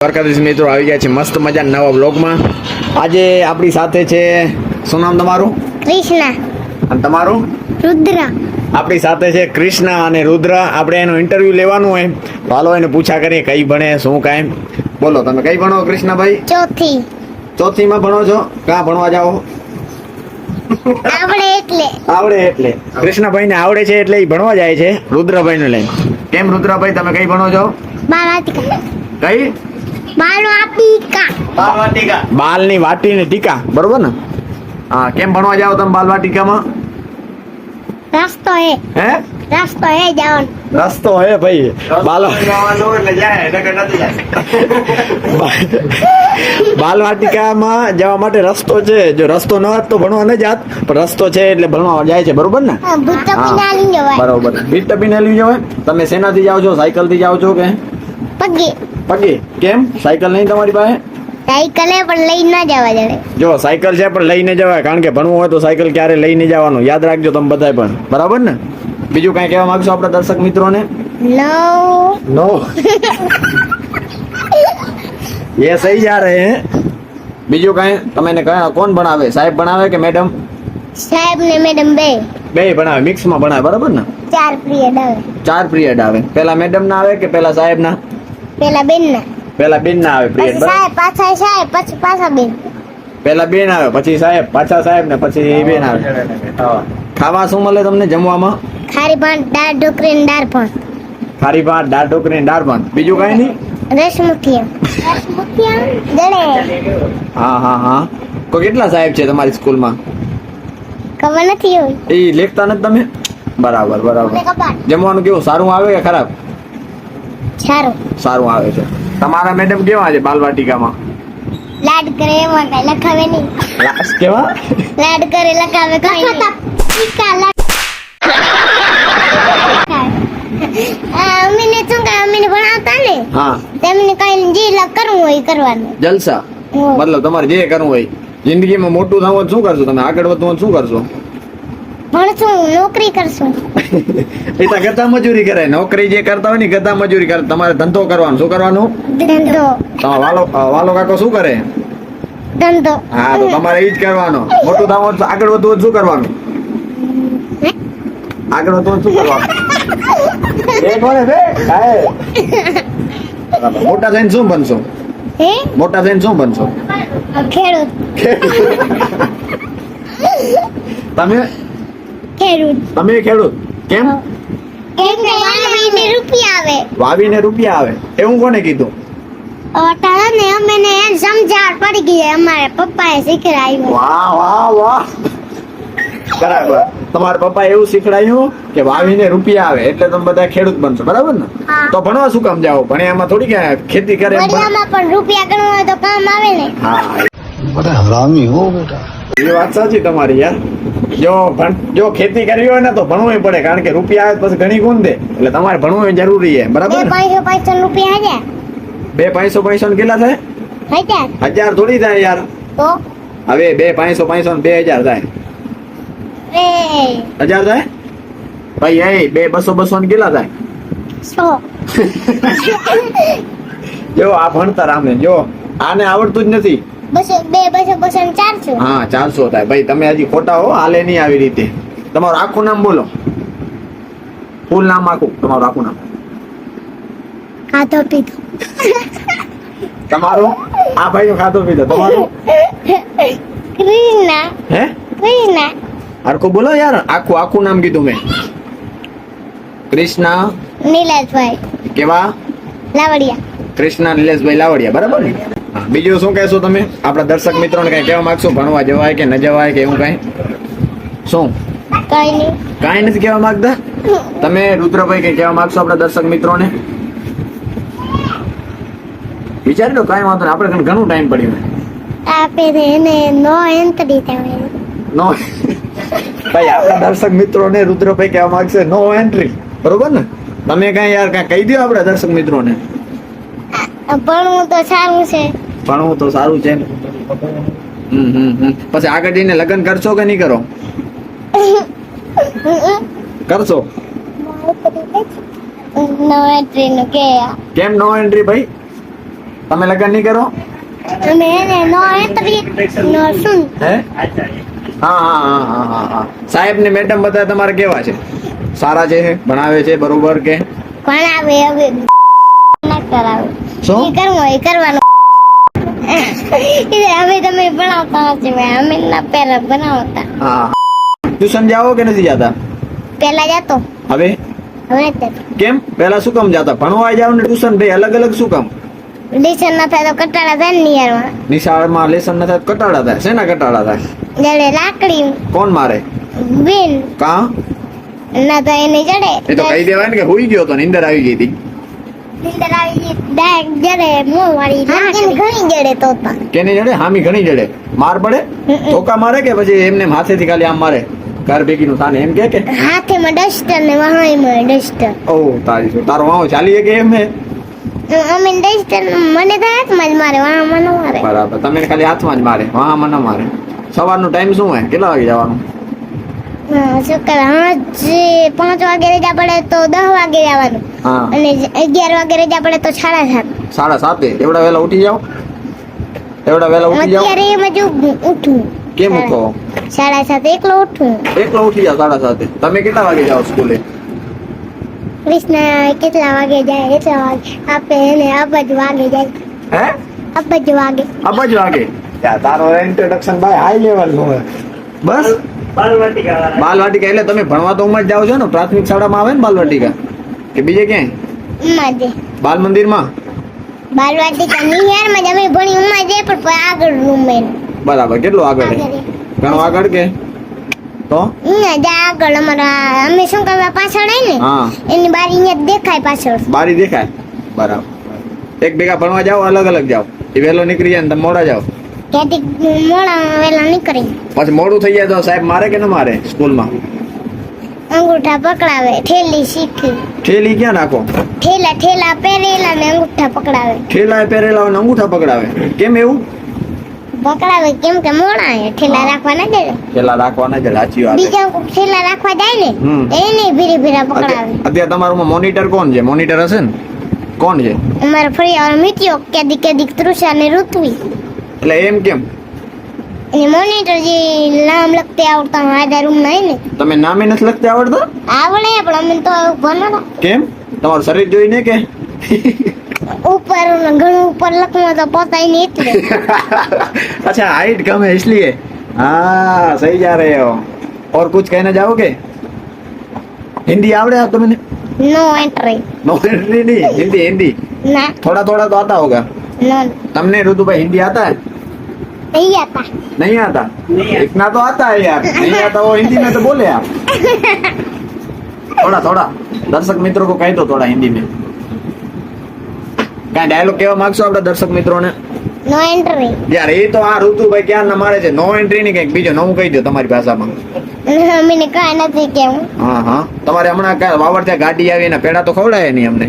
દ્વારકાધીશ મિત્રો આવી ગયા છે મસ્ત મજા નવા બ્લોગમાં આજે આપણી સાથે છે શું નામ તમારું? કૃષ્ણ. અને તમારું? રુદ્ર. આપણી સાથે છે કૃષ્ણ અને રુદ્ર. આપણે એનું ઇન્ટરવ્યુ લેવાનું હોય. તો હાલો એને પૂછા કરીએ કઈ ભણે શું કાંઈ. બોલો તમે કઈ ભણો કૃષ્ણભાઈ? ચોથી. ચોથીમાં ભણો છો? ક્યાં ભણવા જાઓ? આવડે એટલે. આવડે એટલે. કૃષ્ણભાઈને આવડે છે એટલે એ ભણવા જાય છે રુદ્રભાઈને લઈને. કેમ રુદ્રભાઈ તમે કઈ ભણો છો? બાળવાટિકા કઈ? બાલવાટિકા બાલની વાટી ને ટીકા. બરોબર ને? હા કેમ ભણવા જાવ તમે બાલવાટિકામાં રસ્તો હે હે? રસ્તો હે જવાનો. રસ્તો હે ભાઈ બાલ. બાલવાટિકામાં જવા માટે રસ્તો છે. જો રસ્તો ન હોત તો ભણવા ન જાત પણ રસ્તો છે એટલે ભણવા જાય છે બરોબર ને? બરોબર. બીટ ટપીને લઈ જવાય તમે શેનાથી જાઓ છો? સાયકલથી જાઓ છો કે? પગે. પગે કેમ? સાયકલ નહીં તમારી પાસે? સાયકલ હે પણ લઈને ના જવા જડે જો સાયકલ છે પણ લઈને જવાય કારણ કે ભણવું હોય તો સાયકલ ક્યારે લઈને જવાનું? યાદ રાખજો તમે બધાય પણ. બરાબર ને? બીજું કાંઈ કહેવા માંગશો આપણા દર્શક મિત્રોને? નો નો એ સહી જા રહે હે? બીજું કાંઈ? તમે એને કહ્યા કોણ ભણાવે? સાહેબ ભણાવે કે મેડમ? સાહેબ ને મેડમ બે. બે ભણાવે મિક્સમાં ભણાવે બરાબર ને? ચાર પિરિયડ આવે ચાર પિરિયડ આવે પહેલા મેડમ ના આવે કે પહેલા સાહેબ ના પેલા બેન ના. પેલા બેન ના આવે પિરિયડ સાહેબ પાછા સાહેબ પછી પાછા બેન. પેલા બેન આવે પછી સાહેબ પાછા સાહેબ ને પછી બેન આવે. ખાવા શું મળે તમને જમવામાં? ખારી ભાત દાળ ઢોકળી ને દાળ ભાત. ખારી ભાત દાળ ઢોકળી ને દાળ ભાત. બીજું કઈ નહીં? રસમુખિયા રસમુખિયા રસ હા હા હા. કો કેટલા સાહેબ છે તમારી સ્કૂલમાં? ખબર નથી હોય. એ લેખતા નથી તમે? બરાબર બરાબર. જમવાનું કેવું સારું આવે કે ખરાબ? સારું. સારું આવે છે. તમારા મેડમ કેવા છે બાલવાટિકામાં? લાડ કરે એમાં કઈ લખાવે નહીં. લાસ કેવા? લાડ કરે લખાવે કઈ નહીં. લાડ આ અમીને શું કાંઈ અમીને ભણાવતા ને? હા. તેમને કઈ જે કરવું હોય એ કરવાનું. જલસા. મતલબ તમારે જે કરવું હોય. જિંદગીમાં મોટું થવું શું કરશો તમે? આગળ વધવું શું કરશો? ભણશું નોકરી કરશું. એ તો ગધા મજૂરી કરે. નોકરી જે કરતા હોય ને ગધા મજૂરી કરે. તમારે ધંધો કરવાનો. શું કરવાનું? ધંધો. તમારો વાલો વાલો કાકો શું કરે? ધંધો. હા તો તમારે એ જ કરવાનો. મોટું થવું આગળ વધવું શું કરવાનું? આગળ વધવું શું કરવાનું? એ કોને બે. કાંઈ. મોટા થઈને શું બનશો? હે? મોટા થઈને શું બનશો? ખેડૂત. તમે ખેડૂત. તમે ખેડૂત? કેમ? વાવીને રૂપિયા આવે. એવું કોને કીધું? તમારા પપ્પા એવું શીખડાયું કે વાવીને રૂપિયા આવે એટલે તમે બધા ખેડૂત બનશો. બરાબર ને? તો ભણવા શું કામ જાઓ? ભણે એમાં થોડી ખેતી કરે રૂપિયા બધા હરામી હો બેટા. એ વાત સાચી તમારી યાર. જો ભણ જો ખેતી કરવી હોય ને તો ભણવું પડે કારણ કે રૂપિયા આવે પછી ઘણી ગુણ દે. એટલે તમારે ભણવું જરૂરી છે બરાબર ને? પાંચસો પાંચસો રૂપિયા હજાર બે પાંચસો પાંચસો ને કેટલા થાય? હજાર હજાર થોડી થાય યાર. તો? હવે બે પાંચસો પાંચસો ને બે હજાર થાય. હજાર થાય? ભાઈ એ બે બસો બસો ને કેટલા થાય? જો આ ભણતર આમે જો. આને આવડતું જ નથી. હા ચારસો થાય. ભાઈ તમે હજી ખોટા હો હાલે નહીં આવી રીતે. તમારું આખું નામ બોલો. ફૂલ નામ આખું. તમારું આખું નામ. ખાધો પીધો. તમારું? આ ભાઈ ખાધો પીધો. તમારું? ક્રિના હે? ક્રિના હરખું બોલો યાર. આખું આખું નામ કીધું મેં. કૃષ્ણ નીલેશભાઈ. કેવા? લાવડિયા. કૃષ્ણ નીલેશભાઈ લાવડિયા. બરાબર ને? બીજું શું કહેશો તમે? આપણા દર્શક મિત્રોને કઈ કહેવા માંગશો? ભણવા જવાય કે ન જવાય કે એવું કઈ? શું? કઈ નહીં. કાંઈ નથી કહેવા માંગતા? તમે રુદ્રભાઈ કઈ કહેવા માંગશો આપણા દર્શક મિત્રોને? વિચારી લો કાંઈ વાંધો નહીં. આપણે ઘણું- ટાઈમ પડ્યું આપે એને નો એન્ટ્રી થાય નો ભાઈ આપણા દર્શક મિત્રોને રુદ્રભાઈ કહેવા માંગશે નો એન્ટ્રી બરોબર ને? તમે કાંઈ યાર કાંઈ કહી દો આપણા દર્શક મિત્રોને. ભણવું તો સારું છે. ભણવું તો સારું છે પછી આગળ જઈને લગ્ન કરશો કે નહીં કરો? કરશો? નો એન્ટ્રી નું કે. કેમ નો એન્ટ્રી ભાઈ? તમે લગ્ન નહીં કરો? No entry no. શું હે હા હા હા હા સાહેબ ને મેડમ બધા તમારે કેવા છે? સારા છે ભણાવે છે બરોબર કે? ભણાવે હવે. ના કરાવે. શું? કરવું એ કરવાનું. હવે તમે ભણાવતા નથી ભાઈ અમે ના પેલા બનાવતા હા ટ્યુશન જાઓ કે નથી જાતા પેલા જતો હવે હવે નથી કેમ પહેલા શું કામ જાતા ભણવા જાવ ને ટ્યુશન બે અલગ અલગ શું કામ લેસન ના થાય તો કટાડા થાય ને નિયરમાં નિશાળમાં લેસન ન થાય તો કટાડા થાય શેના કટાડા થાય જડે લાકડી કોણ મારે બેન કા ના તો એને જડે એ તો કહી દેવાય ને કે હુઈ ગયો તો નીંદર આવી ગઈ હતી આવી જડે મોં વાળી લાકડી ઘણી જડે તો તો કેની જડે? હામી ઘણી જડે. માર પડે? ધોકા મારે કે પછી એમને માથેથી ખાલી આમ મારે? ઘર ભેગીનું થાને એમ કે કે? હાથેમાં ડસ્ટર ને વહાઈમાં ડસ્ટર. ઓ તારી શું? તારો વાંહો ચાલીએ કે એમ હે? અમે ડસ્ટર મને તો હાથમાં જ મારે વાહ મને મારે. બરાબર. તમે ખાલી હાથમાં જ મારે વાહામાં ન મારે. સવારનો ટાઈમ શું હે? કેટલા વાગે જવાનું? હા, શું કરે હાજે પાંચ વાગે રજા પડે તો દસ વાગે જવાનું અને અગિયાર વાગે રજા પડે તો સાડા સાત. સાડા સાતે? એવડા વહેલા ઉઠી જાઓ? એવડા વહેલા ઉઠી જાઓ? અત્યારે એમ જ ઉઠું. કેમ ઉઠો? સાડા સાત એકલો ઉઠું. એકલો ઉઠી જાઓ સાડા સાતે. તમે કેટલા વાગે જાઓ સ્કૂલે? કૃષ્ણ કેટલા વાગે જાય? એટલા વાગે? આપે એને અબજ વાગે જાય. હે? અબજ વાગે. અબજ વાગે. તારો ઇન્ટ્રોડક્શન ભાઈ હાઈ લેવલનું બસ? બાલવાટિકા એટલે તમે ભણવા તો ઉમર જ જાઓ છો ને પ્રાથમિક શાળામાં આવે ને બાલવાટિકા? કે બીજે ક્યાંય? બાલ મંદિરમાં બાલવાટિકા નિહારમાં જ અમે ભણી ઉમાજે પણ આગળ રૂમ બરાબર કેટલું આગળ હે? આગળ. કે? તો? જ આગળ. અમારા અમે શું કરવા પાછળ ને? હા. એની બારી અહીંયા જ દેખાય પાછળ. બારી દેખાય? બરાબર. એક ભેગા ભણવા જાઓ અલગ અલગ જાઓ. એ વહેલો નીકળી જાય ને તમે મોડા જાઓ. ત્યાંથી મોડા વેલા નીકળી. પછી મોડું થઈ જાય તો સાહેબ મારે કે ન મારે સ્કૂલમાં? અંગૂઠા પકડાવે ઠેલી શીખી. ઠેલી ક્યાં નાખો? ઠેલા ઠેલા પહેરેલા ને અંગૂઠા પકડાવે. ઠેલા પહેરેલા ને અંગૂઠા પકડાવે. કેમ એવું? પકડાવે કેમ કે મોડા હે ઠેલા રાખવા ના દે ઠેલા રાખવાના દે સાચી વાત બીજા ઠેલા રાખવા જાય ને. એને ભીરે ભીરા પકડાવે. અત્યારે તમારું મોનિટર કોણ છે? મોનિટર હશે ને? કોણ છે? અમારા ફળિયા મિત્યો કેદી કેદી તૃષા ને ઋત્વી. એટલે એમ કેમ અને મોનિટર જે નામ લખતે આવડતા આધા રૂમ ના હે ને તમે નામે નથી લખતા આવડતા આવડે પણ અમે તો ભણવા કેમ તમારું શરીર જોઈને કે ઉપર ને ઘણું ઉપર લખવા તો પોતાય ને એટલે अच्छा हाइट कम है इसलिए हाँ सही जा रहे हो और कुछ कहना चाहोगे हिंदी आवड़े आप तुम्हें નો એન્ટ્રી नो हिंदी नहीं हिंदी हिंदी ના थोड़ा थोड़ा तो आता होगा નો तुमने ऋतु भाई हिंदी आता है નહીં હતા नहीं आता इतना तो आता है यार नहीं आता वो हिंदी में तो बोले आप थोड़ा थोड़ा दर्शक मित्रों को कह दो थोड़ा हिंदी में કઈ ડાયલોગ કેવા માંગશો આપણા દર્શક મિત્રોને નો એન્ટ્રી યાર એ તો આ ઋતુભાઈ ક્યાં ના મારે છે નો એન્ટ્રી ની કઈક બીજો નવું કહી દો તમારી ભાષામાં મને કાંઈ નથી કેવું હા હા તમારે હમણાં કાંઈ વાવર ત્યાં ગાડી આવી એના પેડા તો ખવડાય નહીં અમને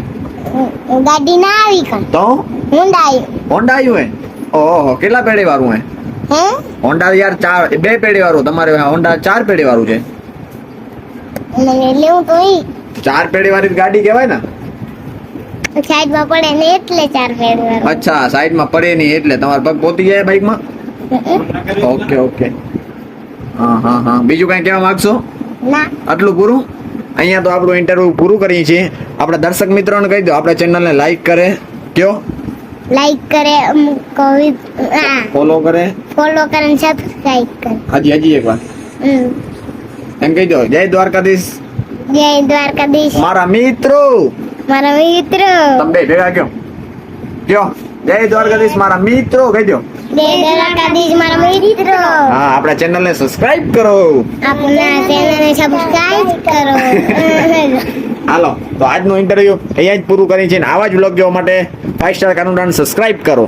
ગાડી ના આવી કાં તો હે ઓહો કેટલા પેઢી વાળું હે? હે હોન્ડા યાર ચાર બે પેઢી વાળું તમારે હોન્ડા ચાર પેઢી વાળું છે મને લેવું તો ઈ. ચાર પેઢી વાળી ગાડી કહેવાય ને? સાઈડમાં પડે ને એટલે ચાર પેડ અચ્છા સાઈડમાં પડે નહીં એટલે. તમારા પગ પોતી જાય બાઈકમાં? Okay okay. હા હા હા. બીજું કાંઈ કહેવા માંગશો? ના. આટલું પૂરું? અહીંયા તો આપણું ઇન્ટરવ્યુ પૂરું કરીએ છીએ. આપણા દર્શક મિત્રોને કહી દો. આપણા ચેનલને લાઈક કરે. કયો? લાઈક કરે અમુક ફોલો કરે? ફોલો કરે અને સબસ્ક્રાઇબ કરે. હજી હજી એક વાર. એમ કહી દો જય દ્વારકાધીશ. જય દ્વારકાધીશ. મારા મિત્રો. મારા મિત્રો. તમે ભેગા કયો કયો? જય દ્વારકાધીશ મારા મિત્રો. કહી દો. જય દ્વારકાધીશ મારા મિત્રો. હા આપણા ચેનલને સબસ્ક્રાઇબ કરો. આપના ચેનલને સબસ્ક્રાઇબ કરો. હાલો, તો આજનું ઇન્ટરવ્યુ અહીંયા જ પૂરું કરી છે આવા જ બ્લોગ જોવા માટે ફાઈવ સ્ટાર કાનુડાને સબસ્ક્રાઇબ કરો.